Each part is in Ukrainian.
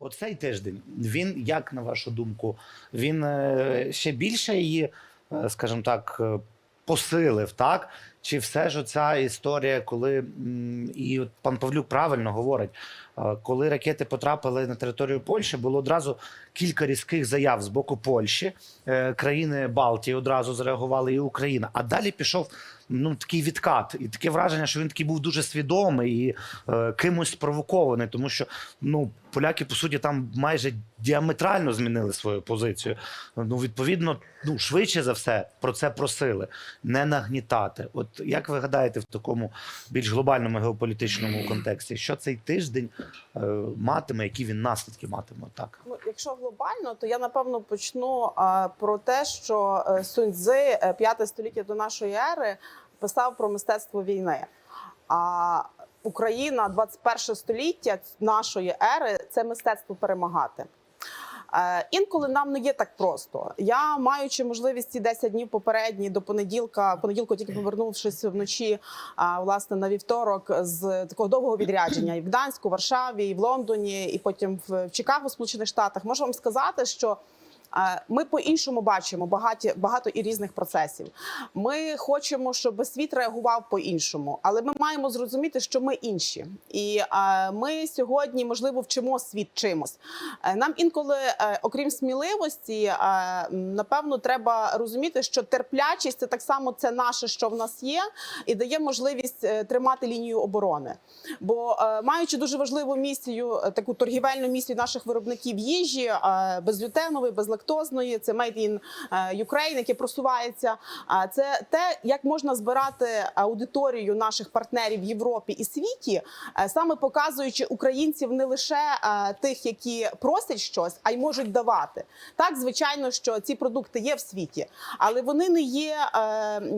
Оцей тиждень він, як на вашу думку, він е, ще більше її, е, скажімо так, е, посилив, так? Чи все ж оця історія, коли і от пан Павлюк правильно говорить, коли ракети потрапили на територію Польщі, було одразу кілька різких заяв з боку Польщі, е, країни Балтії одразу зреагували, і Україна. А далі пішов ну такий відкат, і таке враження, що він такий був дуже свідомий і е, кимось спровокований, тому що ну поляки по суті там майже діаметрально змінили свою позицію. Ну відповідно, ну швидше за все про це просили не нагнітати. От як ви гадаєте в такому більш глобальному геополітичному контексті, що цей тиждень е, матиме, які він наслідки матиме? Так Ну, якщо глобально, то я напевно почну а, про те, що е, Сунь е, п'яте століття до нашої ери, писав про мистецтво війни. А Україна, 21 століття нашої ери, це мистецтво перемагати. Е, Інколи нам не є так просто. Я маючи можливість ці 10 днів попередні до понеділка, понеділку тільки повернувшись вночі, а, власне на вівторок з такого довгого відрядження і в Гданську, Варшаві, і в Лондоні, і потім в Чикаго, Сполучених Штатах, можу вам сказати, що. Ми по-іншому бачимо багаті, багато і різних процесів. Ми хочемо, щоб світ реагував по-іншому, але ми маємо зрозуміти, що ми інші, і ми сьогодні, можливо, вчимо світ чимось. Е, Нам інколи, е, окрім сміливості, е, напевно, треба розуміти, що терплячість це так само це наше, що в нас є, і дає можливість тримати лінію оборони. Бо маючи дуже важливу місію, таку торгівельну місію наших виробників їжі, е, безглютенової, безлактозної, це Made in е, Ukraine, яке просувається. Це те, як можна збирати аудиторію наших партнерів в Європі і світі, е, саме показуючи українців не лише е, тих, які просять щось, а й можуть давати. Так, звичайно, що ці продукти є в світі, але вони не є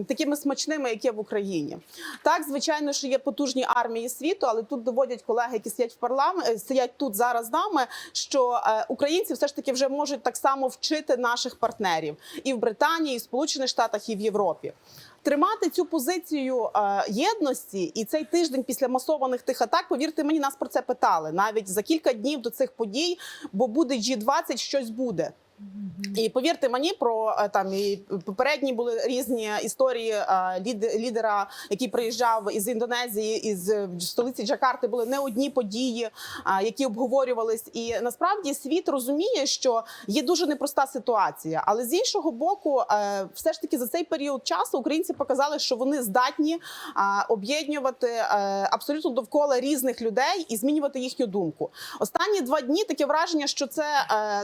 такими смачними, як є в Україні. Так, звичайно, що є потужні армії світу, але тут доводять колеги, які сидять в парламенті, сидять тут зараз з нами, що українці все ж таки вже можуть так само вчити наших партнерів і в Британії, і в Сполучених Штатах, і в Європі. Тримати цю позицію е, єдності і цей тиждень після масованих тих атак, повірте мені, нас про це питали навіть за кілька днів до цих подій, бо буде G20, щось буде. І повірте мені, про е, там і попередні були різні історії е, лід- лідера, який приїжджав із Індонезії, із е, столиці Джакарти, були не одні події, які обговорювались. І насправді світ розуміє, що є дуже непроста ситуація. Але з іншого боку, все ж таки за цей період часу українці показали, що вони здатні об'єднувати абсолютно довкола різних людей і змінювати їхню думку. Останні два дні таке враження, що це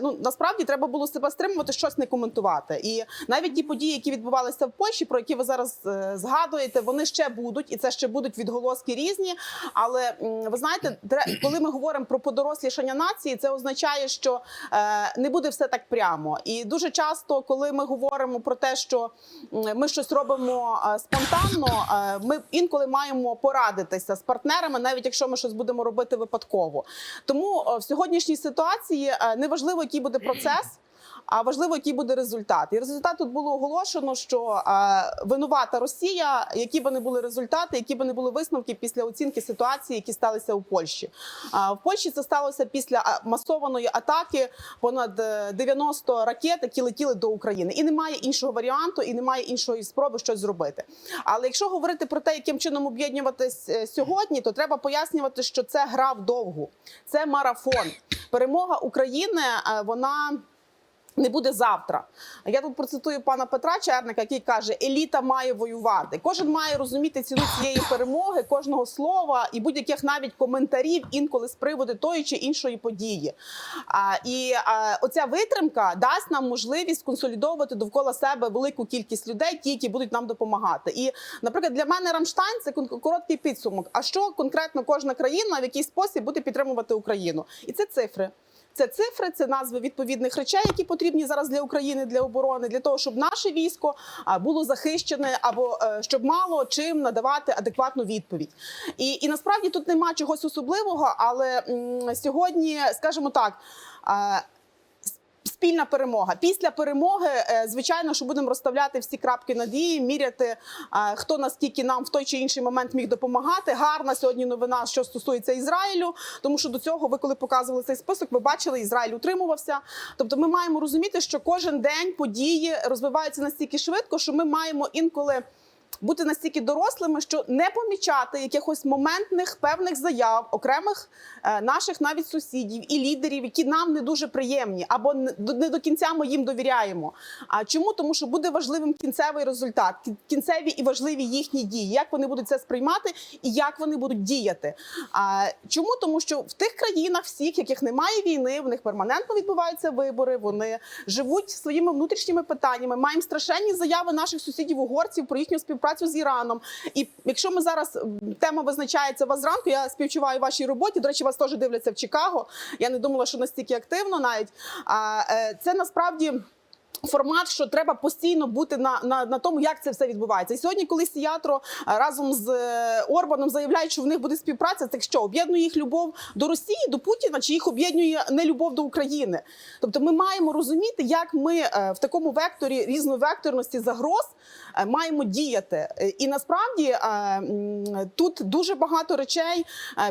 ну насправді треба було себе стримувати, щось не коментувати. І навіть ті події, які відбувалися в Польщі, про які ви зараз е, згадуєте, вони ще будуть, і це ще будуть відголоски різні. Але ви знаєте, коли ми говоримо про подорослішання нації, це означає, що е, не буде все так прямо. І дуже часто, коли ми говоримо про те, що ми щось робимо е, спонтанно, ми інколи маємо порадитися з партнерами, навіть якщо ми щось будемо робити випадково. Тому в сьогоднішній ситуації неважливо, який буде процес. А важливо, який буде результат. І результат тут було оголошено, що е, винувата Росія, які би не були результати, які би не були висновки після оцінки ситуації, які сталися у Польщі. В Польщі це сталося після масованої атаки понад е, 90 ракет, які летіли до України. І немає іншого варіанту, і немає іншої спроби щось зробити. Але якщо говорити про те, яким чином об'єднуватись е, сьогодні, то треба пояснювати, що це гра вдовгу, це марафон. Перемога України е, вона. Не буде завтра. Я тут процитую пана Петра Черника, який каже: еліта має воювати. Кожен має розуміти ціну цієї перемоги, кожного слова і будь-яких навіть коментарів інколи з приводу тої чи іншої події. А, і а, оця витримка дасть нам можливість консолідовувати довкола себе велику кількість людей, ті, які будуть нам допомагати. І, наприклад, для мене Рамштайн це короткий підсумок. А що конкретно кожна країна в який спосіб буде підтримувати Україну? І це цифри. Це цифри, це назви відповідних речей, які потрібні зараз для України для оборони, для того, щоб наше військо було захищене або е, щоб мало чим надавати адекватну відповідь. І, і насправді тут нема чогось особливого, але м, сьогодні, скажімо так. Спільна перемога. Після перемоги, е, звичайно, що будемо розставляти всі крапки над «і», міряти, е, хто наскільки нам в той чи інший момент міг допомагати. Гарна сьогодні новина, що стосується Ізраїлю, тому що до цього ви, коли показували цей список, ви бачили, Ізраїль утримувався. Тобто, ми маємо розуміти, що кожен день події розвиваються настільки швидко, що ми маємо інколи. Бути настільки дорослими, що не помічати якихось моментних певних заяв окремих е, наших навіть сусідів і лідерів, які нам не дуже приємні, або не до- кінця ми їм довіряємо. А чому? Тому що буде важливим кінцевий результат, кінцеві і важливі їхні дії, як вони будуть це сприймати і як вони будуть діяти. А чому? Тому що в тих країнах, всіх, яких немає війни, в них перманентно відбуваються вибори. Вони живуть своїми внутрішніми питаннями. Маємо страшенні заяви наших сусідів угорців про їхню співпрацю з Іраном. І якщо ми зараз тема визначається вас зранку, я співчуваю вашій роботі. До речі, вас теж дивляться в Чикаго. Я не думала, що настільки активно навіть. Е, це насправді. Формат, що треба постійно бути на, на, на тому, як це все відбувається. І сьогодні, коли Сіятро е, разом з е, Орбаном заявляють, що в них буде співпраця, так що об'єднує їх любов до Росії, до Путіна, чи їх об'єднує не любов до України? Тобто, ми маємо розуміти, як ми е, в такому векторі різновекторності загроз маємо діяти. І насправді тут дуже багато речей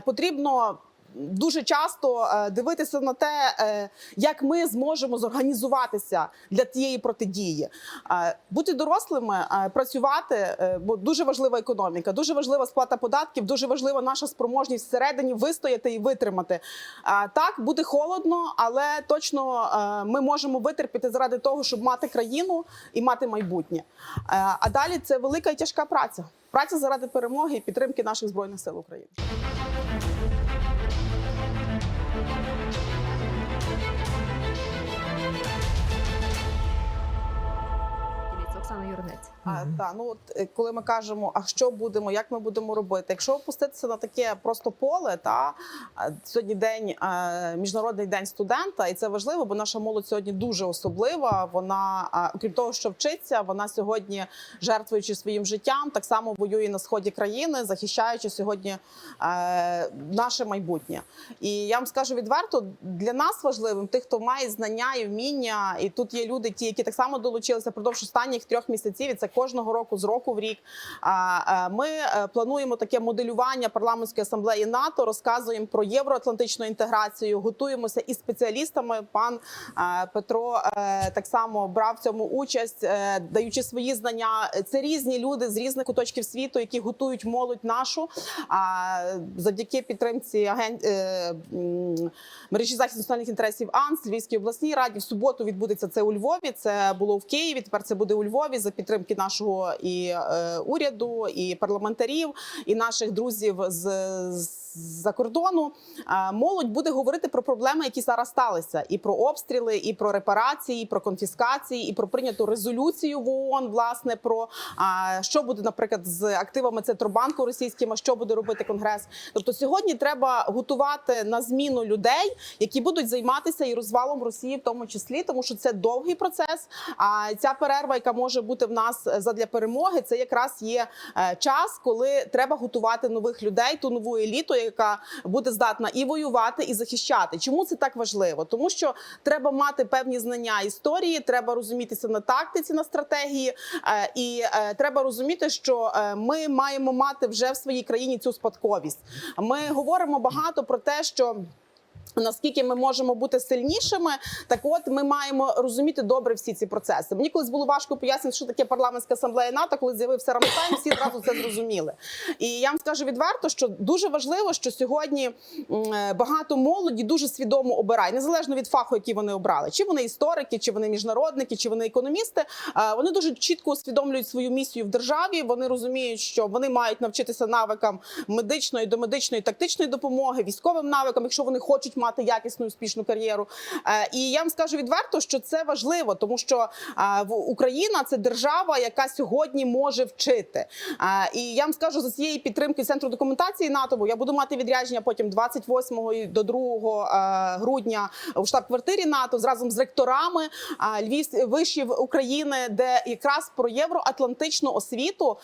потрібно. Дуже часто е, дивитися на те, е, як ми зможемо зорганізуватися для тієї протидії, Е, бути дорослими, працювати, бо дуже важлива економіка, дуже важлива сплата податків, дуже важлива наша спроможність всередині вистояти і витримати. Так, буде холодно, але точно ми можемо витерпіти заради того, щоб мати країну і мати майбутнє. А далі це велика і тяжка праця. Праця заради перемоги і підтримки наших збройних сил України. А, та, ну от е, коли ми кажемо, а що будемо, як ми будемо робити? Якщо опуститися на таке просто поле, та сьогодні день міжнародний день студента, і це важливо, бо наша молодь сьогодні дуже особлива. Вона, окрім того, що вчиться, вона сьогодні жертвуючи своїм життям, так само воює на сході країни, захищаючи сьогодні е, наше майбутнє. І я вам скажу відверто, для нас важливим, тих, хто має знання і вміння, і тут є люди, ті, які так само долучилися впродовж останніх трьох місяців. І це кожного року з року в рік. Ми е, плануємо таке моделювання парламентської асамблеї НАТО, розказуємо про євроатлантичну інтеграцію, готуємося із спеціалістами. Пан е, Петро е, так само брав в цьому участь, даючи свої знання. Це різні люди з різних куточків світу, які готують молодь нашу. А завдяки підтримці агент е, мережі захисту національних інтересів АНС Львівській обласній раді в суботу відбудеться це у Львові. Це було в Києві. Тепер це буде у Львові за підтримки нашого і е, уряду, і парламентарів, і наших друзів з. з за кордону молодь буде говорити про проблеми, які зараз сталися, і про обстріли, і про репарації, і про конфіскації, і про прийняту резолюцію в ООН, власне, про що буде, наприклад, з активами Центробанку російським, а що буде робити Конгрес. Тобто сьогодні треба готувати на зміну людей, які будуть займатися і розвалом Росії, в тому числі, тому що це довгий процес. А ця перерва, яка може бути в нас задля перемоги, це якраз є е, час, коли треба готувати нових людей, ту нову еліту, яка буде здатна і воювати, і захищати. Чому це так важливо? Тому що треба мати певні знання історії, треба розумітися на тактиці, на стратегії, е, і е, треба розуміти, що е, ми маємо мати вже в своїй країні цю спадковість. Ми говоримо багато про те, що. Наскільки ми можемо бути сильнішими, так от ми маємо розуміти добре всі ці процеси. Мені колись було важко пояснити, що таке парламентська асамблея НАТО, коли з'явився Рамштайн, всі одразу це зрозуміли. І я вам скажу відверто, що дуже важливо, що сьогодні е, багато молоді дуже свідомо обирає, незалежно від фаху, який вони обрали, чи вони історики, чи вони міжнародники, чи вони економісти. Вони дуже чітко усвідомлюють свою місію в державі. Вони розуміють, що вони мають навчитися навикам медичної, домедичної, тактичної допомоги, військовим навикам, якщо вони хочуть мати якісну успішну кар'єру. Е, І я вам скажу відверто, що це важливо, тому що е, Україна це держава, яка сьогодні може вчити. Е, І я вам скажу за цієї підтримки центру документації НАТО, бо я буду мати відрядження потім 28 і до 2 е, грудня у штаб-квартирі НАТО разом з ректорами Львів вишів України, де якраз про євроатлантичну освіту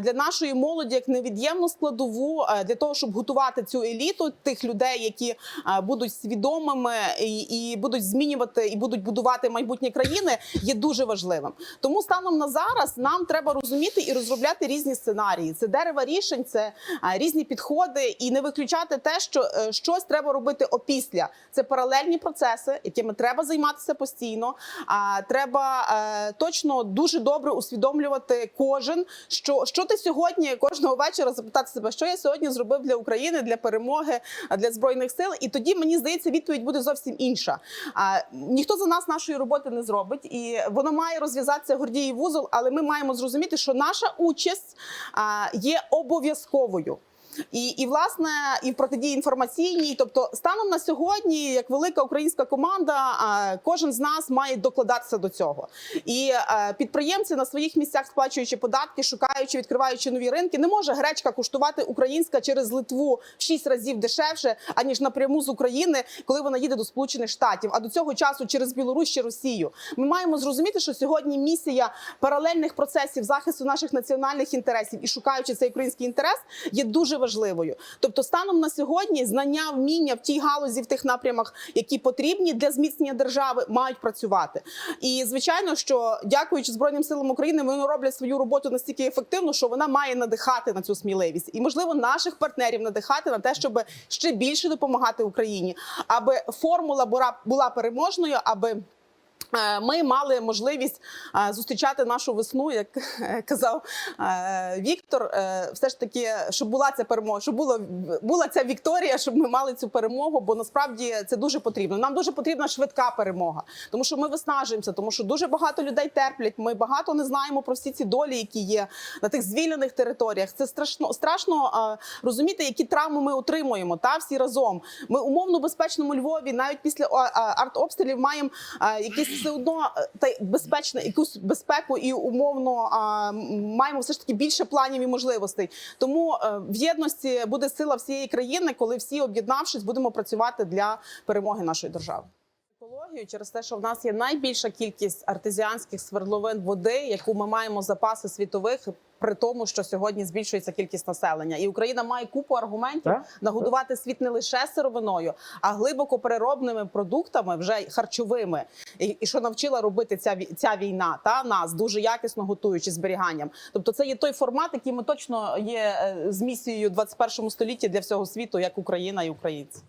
для нашої молоді як невід'ємну складову для того, щоб готувати цю еліту тих людей, які будуть будуть свідомими і, і будуть змінювати і будуть будувати майбутнє країни, є дуже важливим. Тому станом на зараз нам треба розуміти і розробляти різні сценарії. Це дерева рішень, це різні підходи, і не виключати те, що е, щось треба робити опісля. Це паралельні процеси, якими треба займатися постійно. А треба е, точно дуже добре усвідомлювати кожен, що, що ти сьогодні кожного вечора запитати себе, що я сьогодні зробив для України, для перемоги, для збройних сил. І тоді мені здається, відповідь буде зовсім інша. А ніхто за нас нашої роботи не зробить, і воно має розв'язатися гордіїв вузол, але ми маємо зрозуміти, що наша участь а, є обов'язковою. І, і власне і в протидії інформаційній, тобто станом на сьогодні, як велика українська команда, кожен з нас має докладатися до цього. І е, підприємці на своїх місцях, сплачуючи податки, шукаючи, відкриваючи нові ринки, не може гречка коштувати українська через Литву в 6 разів дешевше, аніж напряму з України, коли вона їде до Сполучених Штатів. А до цього часу через Білорусь чи Росію. Ми маємо зрозуміти, що сьогодні місія паралельних процесів захисту наших національних інтересів і шукаючи цей український інтерес є дуже важливою. Тобто, станом на сьогодні знання, вміння в тій галузі, в тих напрямах, які потрібні для зміцнення держави, мають працювати. І звичайно, що дякуючи Збройним силам України, вони роблять свою роботу настільки ефективно, що вона має надихати на цю сміливість, і можливо наших партнерів надихати на те, щоб ще більше допомагати Україні, аби формула була, переможною, аби. Е, Ми мали можливість е, зустрічати нашу весну, як е, казав Віктор. Все ж таки, щоб була ця перемога, щоб було була ця Вікторія, щоб ми мали цю перемогу. Бо насправді це дуже потрібно. Нам дуже потрібна швидка перемога, тому що ми виснажуємося, тому що дуже багато людей терплять. Ми багато не знаємо про всі ці долі, які є на тих звільнених територіях. Це страшно страшно розуміти, які травми ми отримуємо. Та всі разом. Ми умовно безпечному Львові, навіть після артобстрілів, маємо якісь все одно е, та й безпечне, якусь безпеку і умовно а, маємо все ж таки більше планів і можливостей. Тому е, в єдності буде сила всієї країни, коли всі об'єднавшись, будемо працювати для перемоги нашої держави. Екологію через те, що в нас є найбільша кількість артезіанських свердловин води, яку ми маємо запаси світових. При тому, що сьогодні збільшується кількість населення, і Україна має купу аргументів Так, нагодувати світ не лише сировиною, а глибоко переробними продуктами, вже харчовими, і, і що навчила робити ця ця війна та нас дуже якісно готуючи зберіганням. Тобто, це є той формат, який ми точно є е, з місією в 21 столітті для всього світу, як Україна і українці.